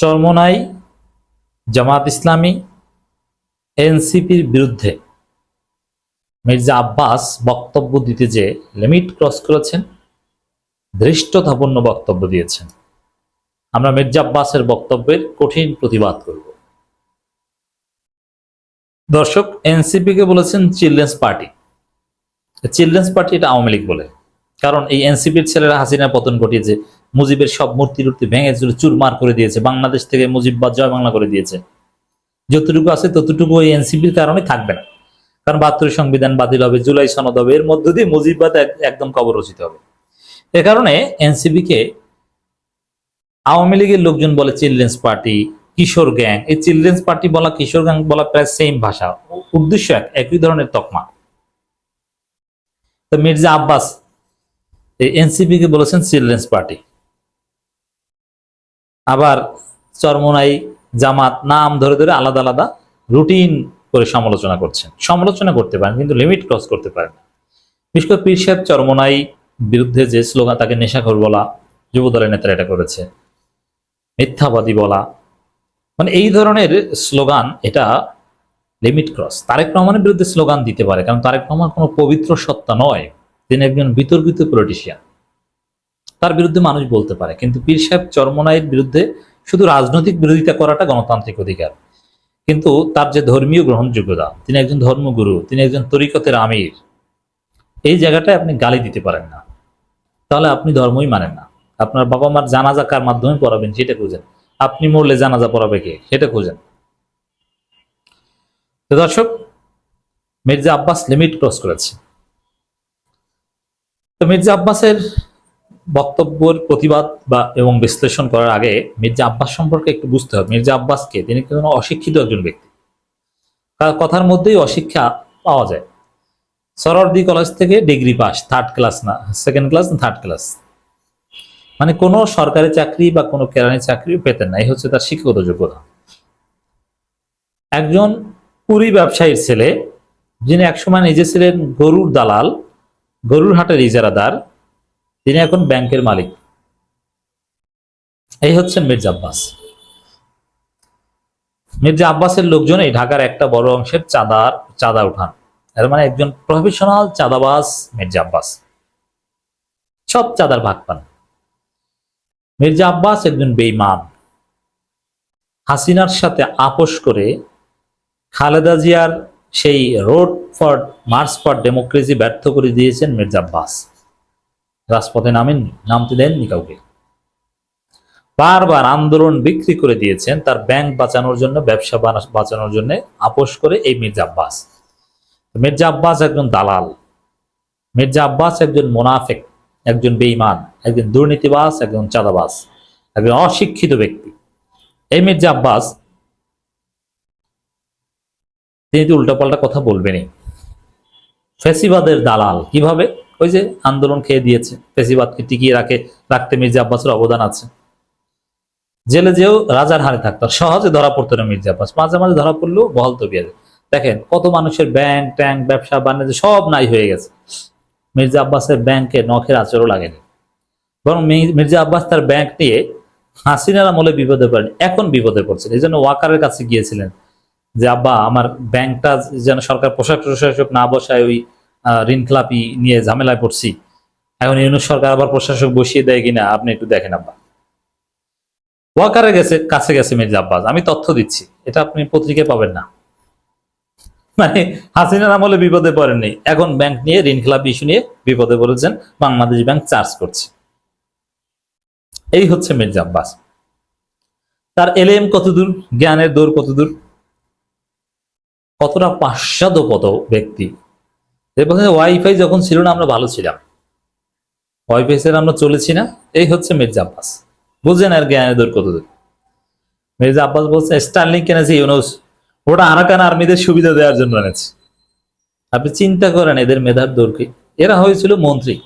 চরমনাই জামাত ইসলামী এনসিপির বিরুদ্ধে মির্জা আব্বাস বক্তব্য দিতে যে লিমিট ক্রস করেছেন, ধৃষ্টতাপূর্ণ বক্তব্য দিয়েছেন। আমরা মির্জা আব্বাসের বক্তব্যের কঠিন প্রতিবাদ করব। দর্শক এনসিপি কে বলেছেন চিলড্রেন্স পার্টি। চিলড্রেন্স পার্টি এটা আওয়ামী লীগ বলে। কারণ এই এনসিপির ছেলেরা হাসিনা পতন ঘটিয়েছে। মুজিবের সব মূর্তি টুর্তি ভেঙে চুরে চুরমার করে দিয়েছে। বাংলাদেশ থেকে মুজিববাদ জয় বাংলা করে দিয়েছে। যতটুকু আছে ততটুকু ওই এনসিপির কারণে থাকবে না। কারণ বাহাত্তরের সংবিধান বাতিল হবে, জুলাই সনদ হবে, এর মধ্য দিয়ে মুজিববাদ এক- একদম কবর রচিত হবে। এ কারণে এনসিপি কে আওয়ামী লীগের লোকজন বলে চিলড্রেন্স পার্টি, কিশোর গ্যাং। এই চিলড্রেন্স পার্টি বলা, কিশোর গ্যাং বলা প্রায় সেম ভাষা। উদ্দেশ্য এক, একই ধরনের তকমা। তো মির্জা আব্বাস, এই এনসিপি কে বলেছেন চিলড্রেন্স পার্টি। আবার চরমোনাই, জামাত, নাম ধরে ধরে আলাদা আলাদা রুটিন করে সমালোচনা করছেন। সমালোচনা করতে পারেন, কিন্তু লিমিট ক্রস করতে পারেন না। বিশেষ করে পীর সাহেব চরমোনাই বিরুদ্ধে যে স্লোগান, তাকে নেশাখোর বলা যুব দলের নেতারা এটা করেছে, মিথ্যাবাদী বলা মানে এই ধরনের স্লোগান এটা লিমিট ক্রস। তারেক রহমানের বিরুদ্ধে স্লোগান দিতে পারে, কারণ তারেক রহমান কোনো পবিত্র সত্তা নয়। তিনি একজন বিতর্কিত পলিটিশিয়ান তার বিরুদ্ধে মানুষ বলতে পারে। কিন্তু পীর সাহেব চরমনাইয়ের বিরুদ্ধে শুধু রাজনৈতিক বিরোধিতা করাটা গণতান্ত্রিক অধিকার। কিন্তু তার যে ধর্মীয় গ্রহণযোগ্যতা, তিনি একজন ধর্মগুরু, তিনি একজন তরিকতের আমির, এই জায়গাটায় আপনি গালি দিতে পারেন না। তাহলে আপনি ধর্মই মানেন না। আপনার বাবা মার জানাজা কার মাধ্যমে পড়াবেন সেটা খুঁজেন। আপনি মরলে জানাজা পড়াবে কে, সেটা খুঁজেন। দর্শক, মির্জা আব্বাস লিমিট ক্রস করেছে। তো মির্জা আব্বাসের বক্তব্যের প্রতিবাদ বা এবং বিশ্লেষণ করার আগে মির্জা আব্বাস সম্পর্কে একটু বুঝতে হবে। মির্জা আব্বাসকে তিনি কোনো অশিক্ষিত একজন ব্যক্তি। তার কথার মধ্যেই অশিক্ষা পাওয়া যায়। সরওয়ার্দি কলেজ থেকে ডিগ্রি পাস থার্ড ক্লাস না সেকেন্ড ক্লাস না থার্ড ক্লাস মানে কোনো সরকারি চাকরি বা কোনো কেরানি চাকরিও পেতেন না। এই হচ্ছে তার শিক্ষাগত যোগ্যতা। একজন পুরী ব্যবসায়ীর ছেলে, যিনি একসময় নিজে ছিলেন গরুর দালাল, গরুর হাটের ইজারাদার তিনি এখন ব্যাংকের মালিক। এই হচ্ছেন মির্জা আব্বাস। মির্জা আব্বাসের লোকজন এই ঢাকার একটা বড় অংশের চাঁদার, চাঁদা উঠান। এর মানে একজন প্রফেশনাল চাঁদাবাস মির্জা আব্বাস। সব চাঁদার ভাগ পান। মির্জা আব্বাস একজন বেইমান হাসিনার সাথে আপোষ করে খালেদা জিয়ার সেই road for, march for democracy ব্যর্থ করে দিয়েছেন মির্জা আব্বাস। রাজপথে নামেননি নামতে দেননি কাউকে। বারবার আন্দোলন বিক্রি করে দিয়েছেন, তার ব্যাংক বাঁচানোর জন্য, ব্যবসা বাঁচানোর জন্য আপোষ করে এই মির্জা আব্বাস। মির্জা আব্বাস একজন দালাল। মির্জা আব্বাস একজন মোনাফেক, একজন বেঈমান, একজন দুর্নীতিবাস একজন চাঁদাবাস একজন অশিক্ষিত ব্যক্তি। এই মির্জা আব্বাস তিনি উল্টাপাল্টা কথা বলবেনই। ফেসিবাদের দালাল। কীভাবে? ওই যে আন্দোলন খেয়ে দিয়েছে, ফেসিবাদকে টিকিয়ে রাখে, রাখতে মির্জা আব্বাসের অবদান আছে। জেলে যেও রাজার হারে থাকতো সহজে ধরা পড়তো না মির্জা আব্বাস। মাঝে মাঝে ধরা পড়লেও বহল তবিয়ে দেখেন কত মানুষের ব্যাংক ট্যাঙ্ক ব্যবসা, বাণিজ্য, সব নাই হয়ে গেছে। মির্জা আব্বাসের ব্যাংকে নখের আচরও লাগেনি বরং মির্জা আব্বাস তার ব্যাংক নিয়ে হাসিনার আমলে বিপদে পড়েন, এখন বিপদে পড়ছেন। এই জন্য ওয়াকারের কাছে গিয়েছিলেন যে, আব্বা, আমার ব্যাংকটা যেন সরকার পোশাক প্রশাসক না বসায়, ওই ঋণ খেলাপি নিয়ে ঝামেলায় পড়ছি। এখন ইউনুস সরকার আবার প্রশাসক বসিয়ে দেয় কিনা আপনি একটু দেখেন আব্বা। ওয়াকারে গেছে, কাছে গেছে মির্জা আব্বাস। আমি তথ্য দিচ্ছি। এটা আপনি পত্রিকায় পাবেন না। মানে হাসিনার আমলে বিপদে পড়েননি। এখন ব্যাংক নিয়ে, ঋণ খেলাপি ইস্যু নিয়ে বিপদে পড়েছেন। বাংলাদেশ ব্যাংক চার্জ করছে। এই হচ্ছে মির্জা আব্বাস। তার এলএম কতদূর, জ্ঞানের দৌড় কতদূর? কতটা পাশ্চাত্যপদ ব্যক্তি। এরপর ওয়াইফাই যখন ছিল না, আমরা ভালো ছিলাম। ওয়াইফাই ছেড়ে আমরা চলেছি না। এই হচ্ছে মির্জা আব্বাস। বুঝেন আর জ্ঞানের দূর কতদূর? মির্জা আব্বাস বলছে স্টার্লিং কিনেছে ইউনুস ওটা আরাকান আর্মিদের সুবিধা দেওয়ার জন্য এনেছে। আপনি চিন্তা করেন, এদের মেধার দৌড় কি? এরা হয়েছিল মন্ত্রী।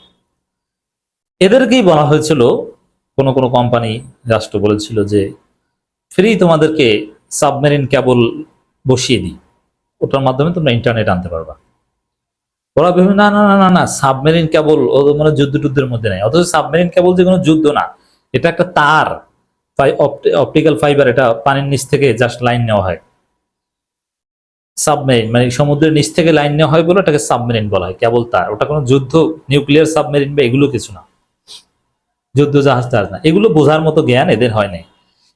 এদেরকেই বলা হয়েছিল, কোন কোন কোম্পানি, রাষ্ট্র বলেছিল যে ফ্রি তোমাদেরকে সাবমেরিন কেবল বসিয়ে দিই। ওটার মাধ্যমে তোমরা ইন্টারনেট আনতে পারবা। ওরা বিভিন্ন, না না না না না সাবমেরিন কেবল মানে যুদ্ধ টুদ্ধের মধ্যে নেই। অথচ সাবমেরিন কেবল যে কোনো যুদ্ধ না, এটা একটা তার অপটিক্যাল ফাইবার এটা পানির নিচ থেকে জাস্ট লাইন নেওয়া হয়। সাবমেরিন মানে সমুদ্রের নিচ থেকে লাইন নেওয়া হয় বলে ওটাকে সাবমেরিন বলা হয়, কেবল তার। ওটা কোনো যুদ্ধ নিউক্লিয়ার সাবমেরিন বা এগুলো কিছু না। যুদ্ধ জাহাজ টাহাজ না। এগুলো বোঝার মতো জ্ঞান এদের হয় নাই।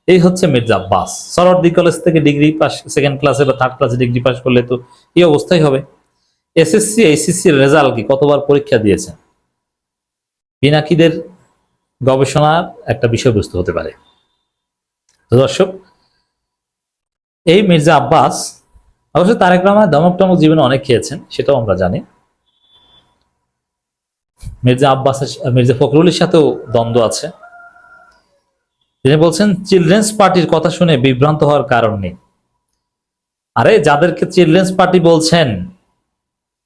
এই হচ্ছে মির্জা আব্বাস। সরওয়ার্দী কলেজ থেকে ডিগ্রি পাস সেকেন্ড ক্লাসে বা থার্ড ক্লাসে ডিগ্রি পাস করলে তো এই অবস্থাই হবে। এসএসসি এইচএসসির রেজাল্ট কি? কতবার পরীক্ষা দিয়েছেন? পিনাকিদের গবেষণার একটা বিষয়বস্তু হতে পারে। দর্শক, এই মির্জা আব্বাস, অবশ্য তারেক রহমান দমক টমক জীবনে অনেক খেয়েছেন, সেটাও আমরা জানি। মির্জা আব্বাস মির্জা ফখরুলের সাথেও দ্বন্দ্ব আছে। তিনি বলছেন চিলড্রেন্স পার্টির কথা শুনে বিভ্রান্ত হওয়ার কারণ নেই। আরে, যাদেরকে চিলড্রেন্স পার্টি বলছেন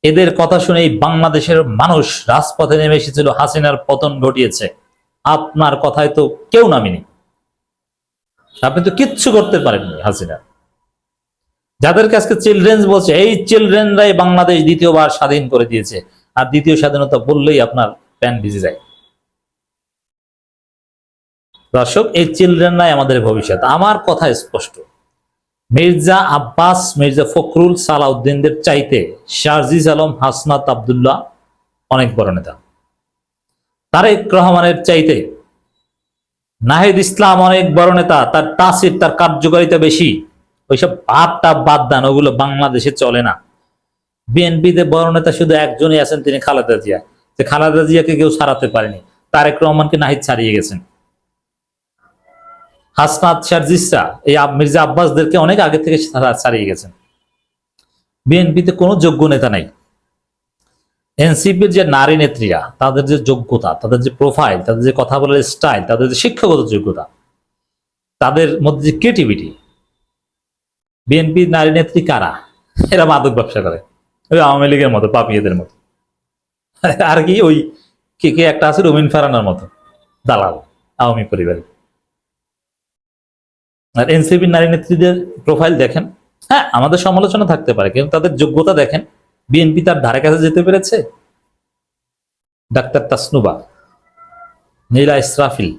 এদের কথা শুনেই বাংলাদেশের মানুষ রাজপথে নেমে এসেছিল হাসিনার পতন ঘটিয়েছে। আপনার কথায় তো কেউ নামিনি। আপনি তো কিচ্ছু করতে পারেননি হাসিনা। যাদেরকে আজকে চিলড্রেন্স বলছে, এই চিলড্রেনরাই বাংলাদেশ দ্বিতীয়বার স্বাধীন করে দিয়েছে। আর দ্বিতীয় স্বাধীনতা বললেই আপনার প্যান ভিজে যায়। দর্শক, এই চিলড্রেনরাই আমাদের ভবিষ্যৎ। আমার কথা স্পষ্ট। মির্জা আব্বাস, মির্জা ফখরুল সালাউদ্দিনদের চাইতে শারজিজ আলম, হাসনাত আবদুল্লাহ অনেক বড় নেতা। তারেক রহমানের চাইতে নাহিদ ইসলাম অনেক বড় নেতা, তার তাসির, তার কার্যকারিতা বেশি। ওইসব ভাবটা বাদ দান, ওগুলো বাংলাদেশে চলে না। বিএনপিতে বড় নেতা শুধু একজনই আছেন, তিনি খালেদা জিয়া। যে খালেদা জিয়াকে কেউ ছাড়াতে পারেনি। তারেক রহমানকে নাহিদ ছাড়িয়ে গেছেন। হাসনাত শারজিসরা, এই মির্জা আব্বাসদেরকে অনেক আগে থেকে ছাড়িয়ে গেছেন। বিএনপিতে কোনো যোগ্য নেতা নাই। এনসিপির যে নারী নেত্রীরা, তাদের যে যোগ্যতা, তাদের যে প্রোফাইল তাদের যে কথা বলার স্টাইল তাদের যে শিক্ষাগত যোগ্যতা, তাদের মধ্যে যে ক্রিয়েটিভিটি বিএনপি নারী নেত্রী কারা? এরা মাদক ব্যবসা করে। ওই আওয়ামী লীগের মতো, পাপিয়েদের মতো। আর কি ওই কে কে একটা আছে, রুমিন ফারানার মতো। দালাল, আওয়ামী পরিবারের। আর এনসিপি নারী নেত্রীদের প্রোফাইল দেখেন। হ্যাঁ আমাদের সমালোচনা থাকতে পারে, কিন্তু তাদের যোগ্যতা দেখেন। বিএনপি তার ধারে কাছে যেতে পেরেছে? ডাক্তার তাসনুবা, নীলা ইসরাফিল।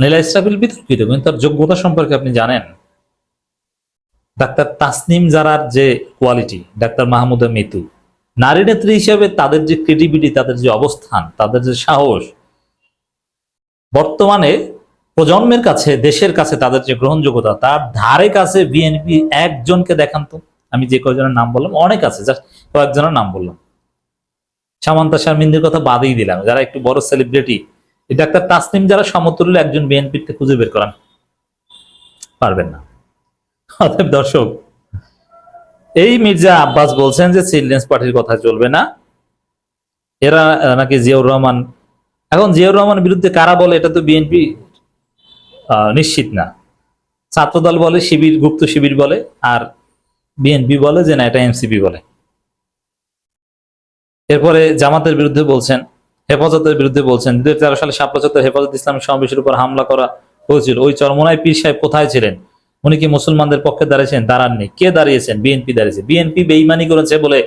নীলা ইসরাফিল বিতর্কিত, কিন্তু তার যোগ্যতা সম্পর্কে আপনি জানেন? ডাক্তার তাসনিম জারার যে কোয়ালিটি ডাক্তার মাহমুদা মিতু, নারী নেত্রী হিসেবে তাদের যে ক্রেডিবিলিটি তাদের যে অবস্থান, তাদের যে সাহস, বর্তমানে প্রজন্মের কাছে, দেশের কাছে তাদের যে গ্রহণযোগ্যতা, তার ধারে কাছে বিএনপি একজনকে দেখান তো। আমি যে কয়েকজনের নাম বললাম, অনেক আছে, জাস্ট কয়েকজনের নাম বললাম। সামান্তা শারমিনদের কথা বাদেই দিলাম, যারা একটু বড় সেলিব্রিটি এই ডাক্তার তাসনিম যারা সমতুল্য একজন বিএনপিতে খুঁজে বের করান, পারবেন না। অতএব দর্শক, এই মির্জা আব্বাস বলছেন যে চিলড্রেন্স পার্টির কথা চলবে না। এরা নাকি জিয়াউর রহমান, এখন জিয়াউর রহমানের বিরুদ্ধে কারা বলে, এটা তো বিএনপি নিশ্চিত না। ছাত্রদল বলে, শিবির, গুপ্ত শিবির বলে, আর বিএনপি বলে যে না, এটা এনসিপি বলে। এরপরে জামাতের বিরুদ্ধে বলছেন, হেফাজতের বিরুদ্ধে বলছেন, দুই তেরো সালে পঁচাত্তর হেফাজত ইসলামী সমাবেশের উপর হামলা করা হয়েছিল। ওই চরমনায় পীর সাহেব কোথায় ছিলেন? উনি কি মুসলমানদের পক্ষে দাঁড়িয়েছেন? দাঁড়াননি। কে দাঁড়িয়েছেন? বিএনপি দাঁড়িয়েছে। বিএনপি বেইমানি করেছে বলে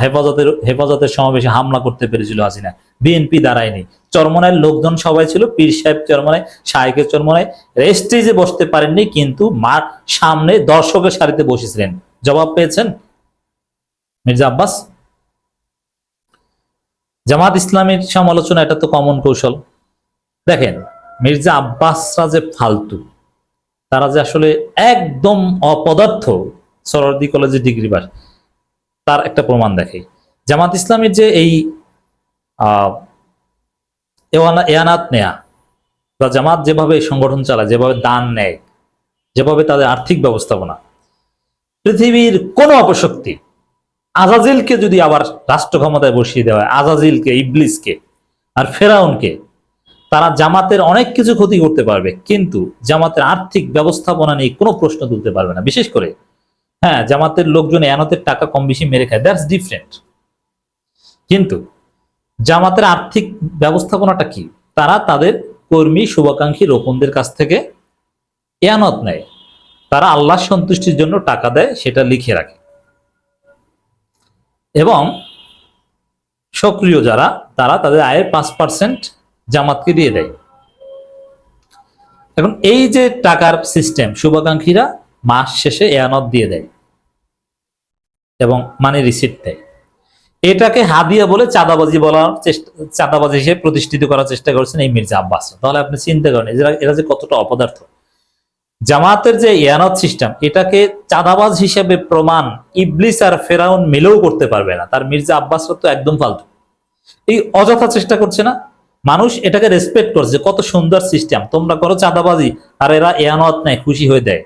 হেফাজতের হেফাজতের সমাবেশে হামলা করতে পেরেছিল হাসিনা। বিএনপি দাঁড়ায়নি। চরমনায় লোকজন সবাই ছিল, পীর সাহেব চরমনায় শাহেকের চরমনায় স্টেজে বসতে পারেননি, কিন্তু মার সামনে দর্শকের সারিতে বসেছিলেন। জবাব পেয়েছেন মির্জা আব্বাস। জামাত ইসলামের সমালোচনা, এটা তো কমন কৌশল। দেখেন, মির্জা আব্বাসরা যে ফালতু, তারা যে আসলে একদম অপদার্থ সরদি কলেজে ডিগ্রি পাস। তার একটা প্রমাণ দেখে। জামাত ইসলামের যে এই এয়ানাত নেয়া, বা জামাত যেভাবে সংগঠন চালায়, যেভাবে দান নেয়, যেভাবে তাদের আর্থিক ব্যবস্থাপনা, পৃথিবীর কোন অপশক্তি আজাজিলকে যদি আবার রাষ্ট্র ক্ষমতায় বসিয়ে দেওয়া হয়, আজাজিলকে, ইবলিসকে আর ফেরাউনকে, তারা জামাতের অনেক কিছু ক্ষতি করতে পারবে, কিন্তু জামাতের আর্থিক ব্যবস্থাপনা নিয়ে কোনো প্রশ্ন তুলতে পারবে না। বিশেষ করে হ্যাঁ জামাতের লোকজন এনতের টাকা কম বেশি মেরে খায়। দ্যাটস ডিফারেন্ট কিন্তু জামাতের আর্থিক ব্যবস্থাপনাটা কি? তারা তাদের কর্মী শুভাকাঙ্ক্ষী রোপণদের কাছ থেকে এয়ানত নেয়। তারা আল্লাহ সন্তুষ্টির জন্য টাকা দেয়, সেটা লিখে রাখে। এবং সক্রিয় যারা, তারা তাদের আয়ের পাঁচ পার্সেন্ট জামাতকে দিয়ে দেয়। এখন এই যে টাকার সিস্টেম শুভাকাঙ্ক্ষীরা মাস শেষে এয়ানত দিয়ে দেয়। এবং মানি রিসিপ্ট দেয়। এটাকে হাদিয়া বলে চাঁদাবাজি বলার চেষ্টা, চাঁদাবাজি হিসেবে প্রতিষ্ঠিত করার চেষ্টা করছেন এই মির্জা আব্বাস। তাহলে আপনি চিন্তা করেন, এরা যে কতটা অপদার্থ। জামাতের যে ইয়ানত সিস্টেম এটাকে চাঁদাবাজ হিসেবে প্রমাণ ইবলিস আর ফেরাউন মিলেও করতে পারবে না। তার মির্জা আব্বাসরা তো একদম ফালতু। এই অযথা চেষ্টা করছে না? মানুষ এটাকে রেসপেক্ট করছে কত সুন্দর সিস্টেম তোমরা করো চাঁদাবাজি, আর এরা এয়ানত নেয়, খুশি হয়ে দেয়।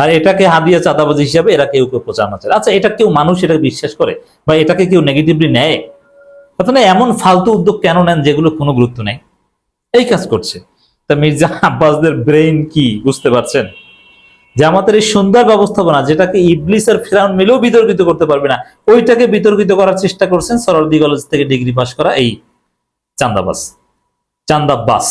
আর এটাকে হাদিয়া চাঁদাবাজি হিসাবে এরা কেউ কেউ প্রচারণা চায় আচ্ছা এটা কেউ মানুষ এটাকে বিশ্বাস করে? বা এটাকে কেউ নেগেটিভলি নেয়? তাহলে এমন ফালতু উদ্যোগ কেন নেন যেগুলো কোনো গুরুত্ব নেই? এই কাজ করছে। তা মির্জা আব্বাসদের ব্রেইন কি, বুঝতে পারছেন? যে আমাদের এই সুন্দর ব্যবস্থাপনা, যেটাকে ইবলিস আর ফিরাউন মিলেও বিতর্কিত করতে পারবে না, ওইটাকে বিতর্কিত করার চেষ্টা করছেন সরলদি কলেজ থেকে ডিগ্রি পাশ করা এই চান্দাবাস চান্দাবাস